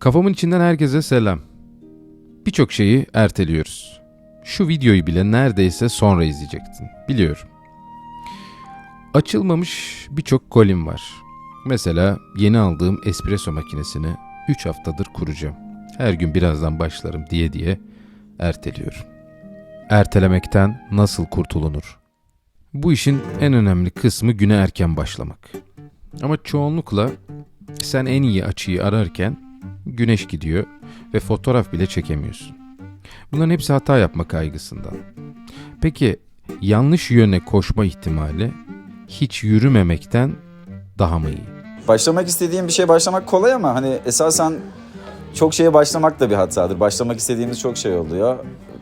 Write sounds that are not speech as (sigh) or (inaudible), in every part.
Kafamın içinden herkese selam. Birçok şeyi erteliyoruz. Şu videoyu bile neredeyse sonra izleyecektin. Biliyorum. Açılmamış birçok kolim var. Mesela yeni aldığım espresso makinesini 3 haftadır kuracağım. Her gün birazdan başlarım diye diye erteliyorum. Ertelemekten nasıl kurtulunur? Bu işin en önemli kısmı güne erken başlamak. Ama çoğunlukla sen en iyi açıyı ararken güneş gidiyor ve fotoğraf bile çekemiyorsun. Bunların hepsi hata yapma kaygısından. Peki yanlış yöne koşma ihtimali hiç yürümemekten daha mı iyi? Başlamak istediğim bir şey başlamak kolay ama hani esasen çok şeye başlamak da bir hatadır. Başlamak istediğimiz çok şey oluyor.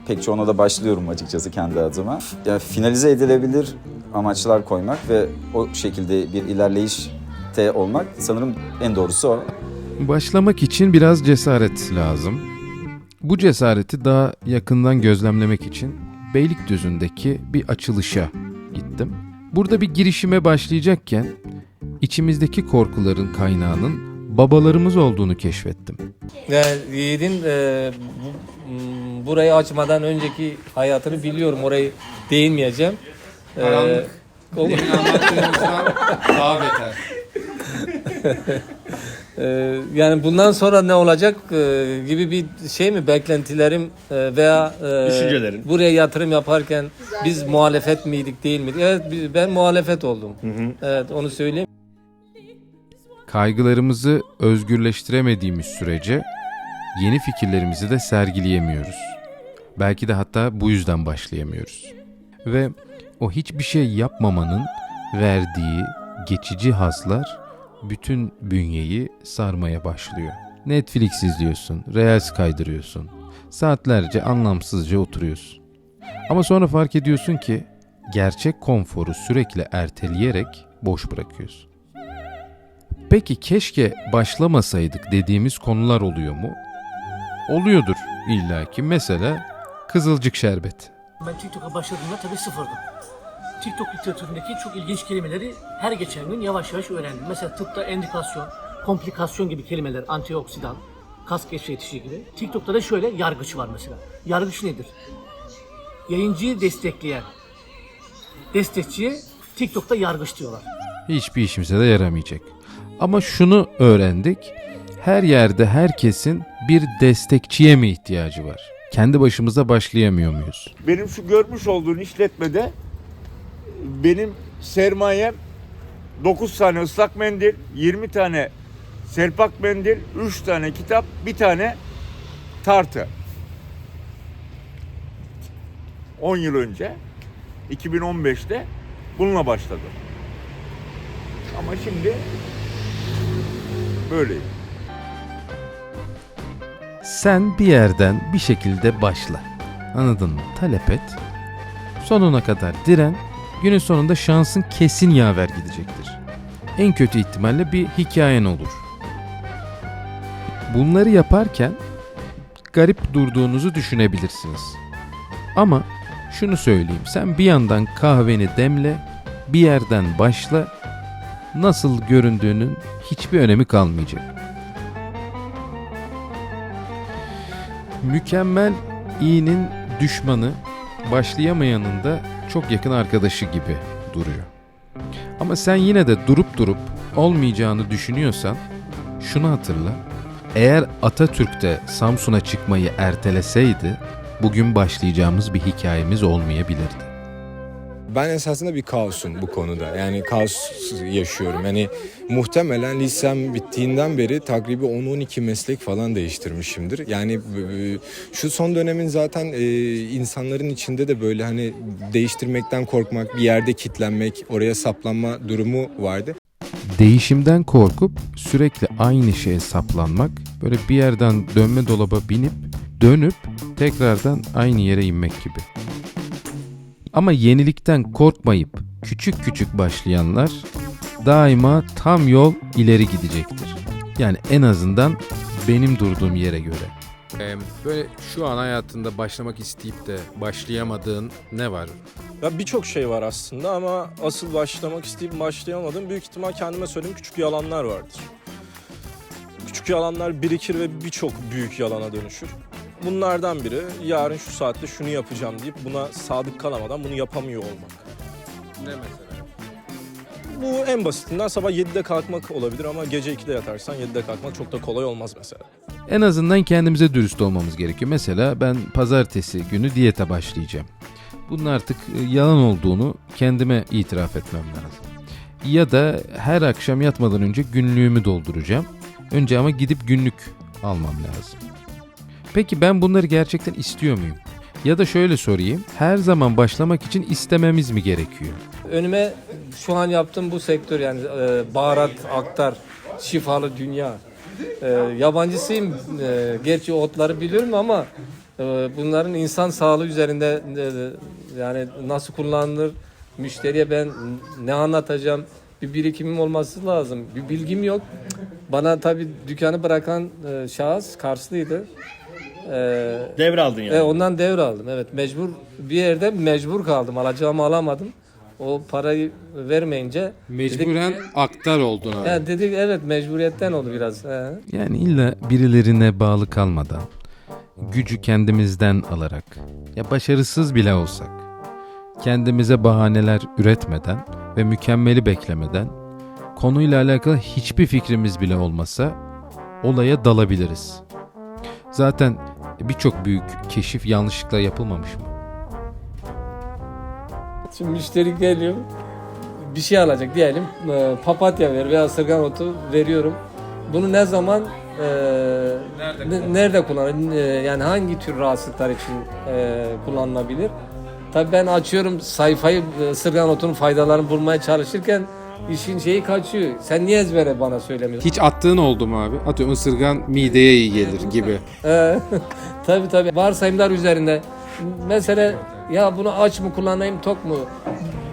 Pek çoğuna da başlıyorum açıkçası kendi adıma. Yani finalize edilebilir amaçlar koymak ve o şekilde bir ilerleyişte olmak sanırım en doğrusu o. Başlamak için biraz cesaret lazım. Bu cesareti daha yakından gözlemlemek için Beylikdüzü'ndeki bir açılışa gittim. Burada bir girişime başlayacakken içimizdeki korkuların kaynağının babalarımız olduğunu keşfettim. Yani Yiğit'in e, bu- burayı açmadan önceki hayatını biliyorum. Orayı değinmeyeceğim. E, o- daha beter. (laughs) e, yani bundan sonra ne olacak e, gibi bir şey mi beklentilerim e, veya e, Düşüncelerin. buraya yatırım yaparken biz muhalefet miydik değil miydik? Evet ben muhalefet oldum. Evet onu söyleyeyim. Kaygılarımızı özgürleştiremediğimiz sürece yeni fikirlerimizi de sergileyemiyoruz. Belki de hatta bu yüzden başlayamıyoruz. Ve o hiçbir şey yapmamanın verdiği geçici hazlar bütün bünyeyi sarmaya başlıyor. Netflix izliyorsun, Reels kaydırıyorsun. Saatlerce anlamsızca oturuyorsun. Ama sonra fark ediyorsun ki gerçek konforu sürekli erteleyerek boş bırakıyorsun. Peki keşke başlamasaydık dediğimiz konular oluyor mu? Oluyordur illaki. Mesela kızılcık şerbeti. Ben TikTok'a başladığımda tabii sıfırdım. TikTok literatüründeki çok ilginç kelimeleri her geçen gün yavaş yavaş öğrendim. Mesela tıpta endikasyon, komplikasyon gibi kelimeler, antioksidan, kas gevşetici gibi. TikTok'ta da şöyle yargıç var mesela. Yargıç nedir? Yayıncıyı destekleyen destekçiye TikTok'ta yargıç diyorlar. Hiçbir işimize de yaramayacak. Ama şunu öğrendik. Her yerde herkesin bir destekçiye mi ihtiyacı var? Kendi başımıza başlayamıyor muyuz? Benim şu görmüş olduğun işletmede benim sermayem 9 tane ıslak mendil, 20 tane serpak mendil, 3 tane kitap, bir tane tartı. 10 yıl önce 2015'te bununla başladım. Ama şimdi böyleyim. Sen bir yerden bir şekilde başla. Anladın mı? Talep et. Sonuna kadar diren. Günün sonunda şansın kesin yaver gidecektir. En kötü ihtimalle bir hikayen olur. Bunları yaparken garip durduğunuzu düşünebilirsiniz. Ama şunu söyleyeyim. Sen bir yandan kahveni demle, bir yerden başla. Nasıl göründüğünün hiçbir önemi kalmayacak. Mükemmel iyinin düşmanı başlayamayanın da çok yakın arkadaşı gibi duruyor. Ama sen yine de durup durup olmayacağını düşünüyorsan şunu hatırla. Eğer Atatürk de Samsun'a çıkmayı erteleseydi bugün başlayacağımız bir hikayemiz olmayabilirdi. Ben esasında bir kaosum bu konuda. Yani kaos yaşıyorum. Yani muhtemelen lisem bittiğinden beri takribi 10-12 meslek falan değiştirmişimdir. Yani şu son dönemin zaten e, insanların içinde de böyle hani değiştirmekten korkmak, bir yerde kitlenmek, oraya saplanma durumu vardı. Değişimden korkup sürekli aynı şeye saplanmak, böyle bir yerden dönme dolaba binip dönüp tekrardan aynı yere inmek gibi. Ama yenilikten korkmayıp küçük küçük başlayanlar daima tam yol ileri gidecektir. Yani en azından benim durduğum yere göre. böyle şu an hayatında başlamak isteyip de başlayamadığın ne var? Ya birçok şey var aslında ama asıl başlamak isteyip başlayamadığım büyük ihtimal kendime söylediğim küçük yalanlar vardır. küçük yalanlar birikir ve birçok büyük yalana dönüşür. Bunlardan biri yarın şu saatte şunu yapacağım deyip buna sadık kalamadan bunu yapamıyor olmak. Ne mesela? Bu en basitinden sabah 7'de kalkmak olabilir ama gece 2'de yatarsan 7'de kalkmak çok da kolay olmaz mesela. En azından kendimize dürüst olmamız gerekiyor. Mesela ben pazartesi günü diyete başlayacağım. Bunun artık e, yalan olduğunu kendime itiraf etmem lazım. Ya da her akşam yatmadan önce günlüğümü dolduracağım. Önce ama gidip günlük almam lazım. Peki ben bunları gerçekten istiyor muyum? Ya da şöyle sorayım. Her zaman başlamak için istememiz mi gerekiyor? Önüme şu an yaptığım bu sektör yani e, baharat, aktar, şifalı dünya. E, yabancısıyım. E, gerçi otları biliyorum ama e, bunların insan sağlığı üzerinde e, yani nasıl kullanılır, müşteriye ben ne anlatacağım, bir birikimim olması lazım. Bir bilgim yok. Bana tabii dükkanı bırakan e, şahıs Karslıydı. E, Devraldın yani. e, ondan devraldım. Evet mecbur bir yerde mecbur kaldım. Alacağımı alamadım. O parayı vermeyince Mecburen aktar oldun abi. ya dedik evet mecburiyetten oldu biraz. He. Yani illa birilerine bağlı kalmadan, gücü kendimizden alarak, ya başarısız bile olsak, kendimize bahaneler üretmeden ve mükemmeli beklemeden, konuyla alakalı hiçbir fikrimiz bile olmasa olaya dalabiliriz. Zaten birçok büyük keşif yanlışlıkla yapılmamış mı? Şimdi müşteri geliyor bir şey alacak diyelim e, papatya ver veya ısırgan otu veriyorum. Bunu ne zaman e, nerede, nerede kullanır? E, yani hangi tür rahatsızlıklar için e, kullanılabilir? Tabii ben açıyorum sayfayı e, ısırgan otunun faydalarını bulmaya çalışırken işin şeyi kaçıyor. Sen niye ezbere bana söylemiyorsun? Hiç attığın oldu mu abi? Atıyorum ısırgan mideye iyi gelir gibi. Ee, (laughs) tabii tabii. Varsayımlar üzerinde. Mesela ya bunu aç mı kullanayım tok mu?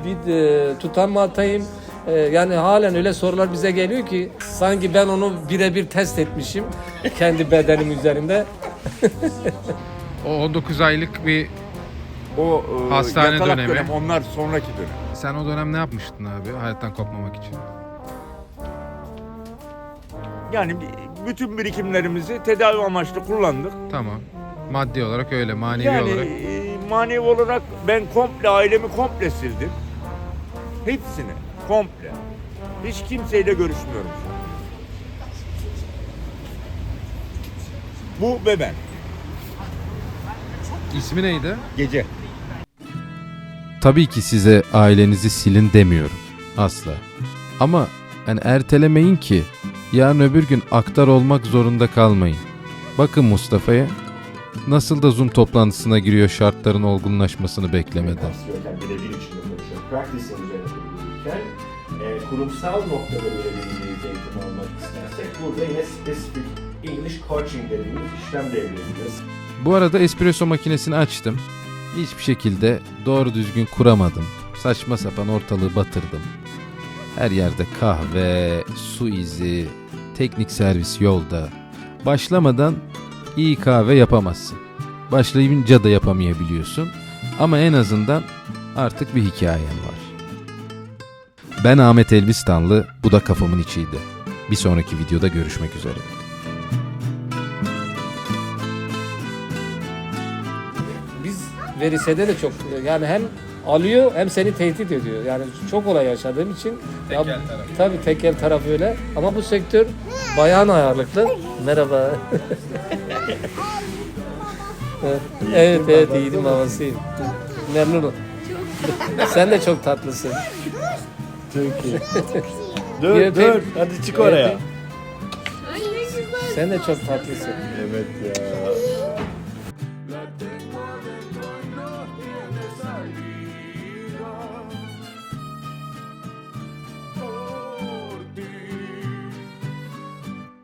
Bir e, tutan mı atayım? E, yani halen öyle sorular bize geliyor ki sanki ben onu birebir test etmişim (laughs) kendi bedenim üzerinde. (laughs) O 19 aylık bir O e, Hastane yatalak dönemi. dönem onlar sonraki dönem. Sen o dönem ne yapmıştın abi hayattan kopmamak için? Yani bütün birikimlerimizi tedavi amaçlı kullandık. Tamam. Maddi olarak öyle, manevi yani olarak. e, manevi olarak ben komple ailemi komple sildim. Hepsini komple. Hiç kimseyle görüşmüyorum şu an. Bu ve ben. İsmi neydi? Gece. Tabii ki size ailenizi silin demiyorum. Asla. Ama yani ertelemeyin ki yarın öbür gün aktar olmak zorunda kalmayın. Bakın Mustafa'ya nasıl da Zoom toplantısına giriyor şartların olgunlaşmasını beklemeden. E, kurumsal noktada eğitim almak istersek burada yine spesifik English coaching dediğimiz işlem devredeceğiz. Bu arada espresso makinesini açtım. Hiçbir şekilde doğru düzgün kuramadım. Saçma sapan ortalığı batırdım. Her yerde kahve, su izi, teknik servis yolda. Başlamadan iyi kahve yapamazsın. Başlayınca da yapamayabiliyorsun. Ama en azından artık bir hikayen var. Ben Ahmet Elbistanlı, bu da kafamın içiydi. Bir sonraki videoda görüşmek üzere. Verisede de çok yani hem alıyor hem seni tehdit ediyor. Yani çok olay yaşadığım için ya, tabii tekel tarafı öyle ama bu sektör bayan ağırlıklı. Merhaba. (laughs) evet evet iyiydim babasıyım. Memnunum. Sen de çok tatlısın. Dur Bir dur öpeyim. hadi çık oraya. Sen de çok tatlısın. Evet ya.